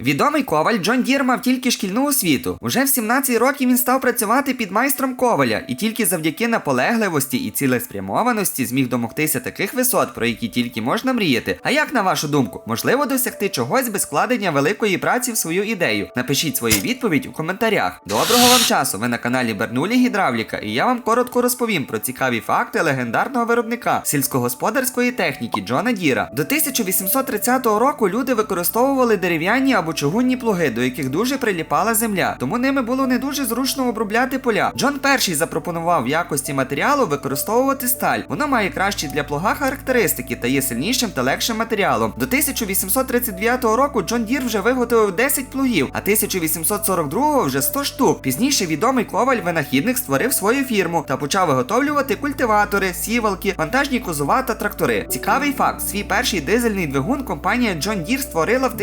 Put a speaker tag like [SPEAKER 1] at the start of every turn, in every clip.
[SPEAKER 1] Відомий коваль Джон Дір мав тільки шкільну освіту. Уже в 17 років він став працювати під майстром коваля, і тільки завдяки наполегливості і цілеспрямованості зміг домогтися таких висот, про які тільки можна мріяти. А як на вашу думку, можливо досягти чогось без вкладення великої праці в свою ідею? Напишіть свою відповідь у коментарях. Доброго вам часу! Ви на каналі Бернулі Гідравліка, і я вам коротко розповім про цікаві факти легендарного виробника сільськогосподарської техніки Джона Діра. До 1830 року люди використовували дерев'яні або чугунні плуги, до яких дуже приліпала земля, тому ними було не дуже зручно обробляти поля. Джон перший запропонував в якості матеріалу використовувати сталь. Вона має кращі для плуга характеристики та є сильнішим та легшим матеріалом. До 1839 року Джон Дір вже виготовив 10 плугів, а 1842 вже 100 штук. Пізніше відомий коваль винахідник створив свою фірму та почав виготовлювати культиватори, сівалки, вантажні кузова та трактори. Цікавий факт: свій перший дизельний двигун компанія John Deere створила в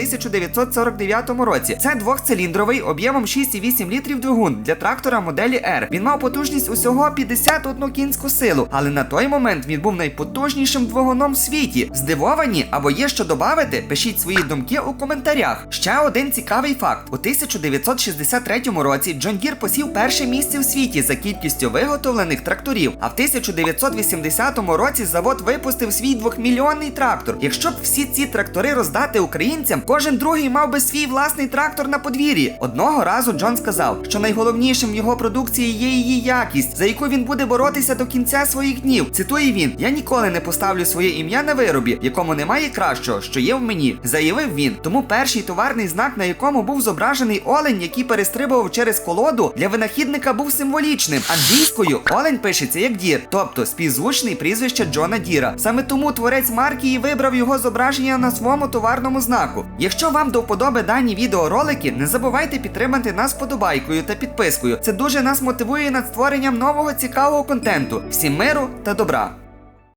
[SPEAKER 1] 1949 році. Це двохциліндровий об'ємом 6,8 літрів двигун для трактора моделі R. Він мав потужність усього 51 кінську силу, але на той момент він був найпотужнішим двигуном в світі. Здивовані або є що додати? Пишіть свої думки у коментарях. Ще один цікавий факт: у 1963 році Джон Дір посів перше місце в світі за кількістю виготовлених тракторів. А в 1980 році завод випустив свій двохмільйонний трактор. Якщо б всі ці трактори роздати українцям, кожен другий мав би свій власний трактор на подвір'ї. Одного разу Джон сказав, що найголовнішим в його продукції є її якість, за яку він буде боротися до кінця своїх днів. Цитує він: Я ніколи не поставлю своє ім'я на виробі, якому немає кращого, що є в мені, заявив він. Тому перший товарний знак, на якому був зображений олень, який перестрибував через колоду, для винахідника був символічним. Англійською олень пишеться як дір, тобто співзвучний прізвище Джона Діра. Саме тому творець марки і вибрав його зображення на своєму товарному знаку. Якщо вам до вподоби дані відеоролики, не забувайте підтримати нас вподобайкою та підпискою. Це дуже нас мотивує над створенням нового цікавого контенту. Всім миру та добра!